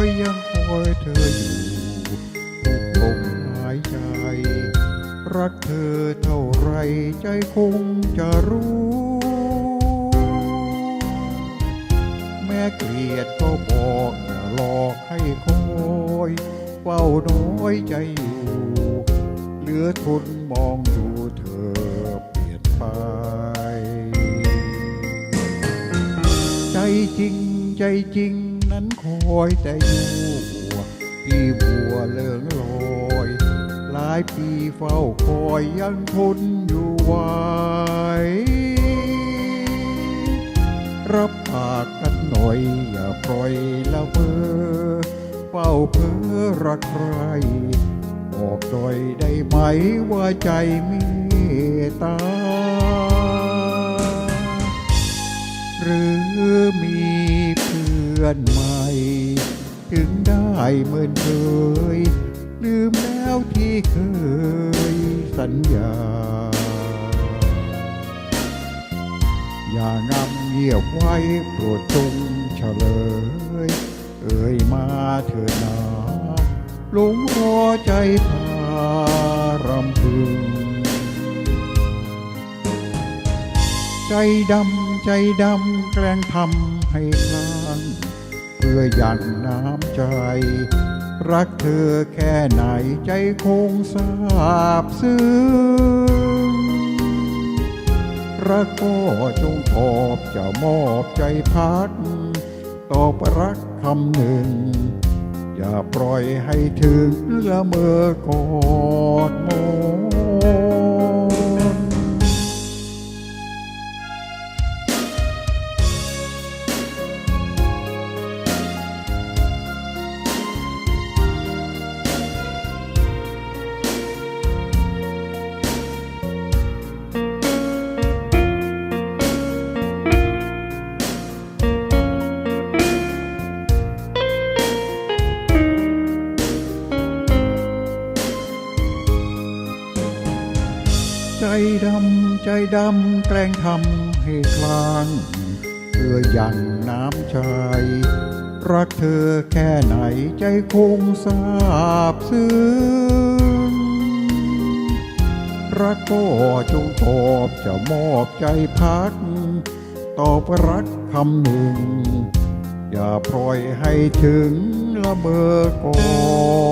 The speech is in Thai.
อยยังคอยเธออยู่คงหายใจ รักเธอเท่าไรใจคงจะรู้ แม่เกลียดก็บอกอย่าหลอกให้คอยเฝ้าน้อยใจอยู่ เหลือทนมองดูเธอเปลี่ยนไป ใจจริงใจจริง นั้นคอยแต่อยู่พี่บัวเลิงลอย หลายปีเฝ้าคอยยังทนอยู่ไหวรับปากกันหน่อยอย่าปล่อยละเมอเฝ้าเพ้อรักใครบอกหน่อยได้ไหมว่าใจเมตตา อนใหม่ ถึงได้เหมินเคย ลืมแล้วที่เคยสัญญา อย่างำเงียบไว้โปรดจงเฉลย เอ่ยมาเถิดนาหลงรอใจพารำพึง ใจดำใจดำแกล้งทำให้คลา เพื่อยันน้ำใจ รักเธอแค่ไหนใจคงสาบซึ้งรักก็จงตอบจะมอบใจพักตอบรักคำหนึ่ง อย่าปล่อยให้ถึงละเมอกอดมอ ดำ ใจดำ แกล้งทำให้คลางเพื่อยังน้ำใจรักเธอแค่ไหนใจคงสาบซึ้งรักก็จงตอบจะมอบใจพัก ตอบรักคำหนึ่ง อย่าปล่อยให้ถึงละเมอกอดมอน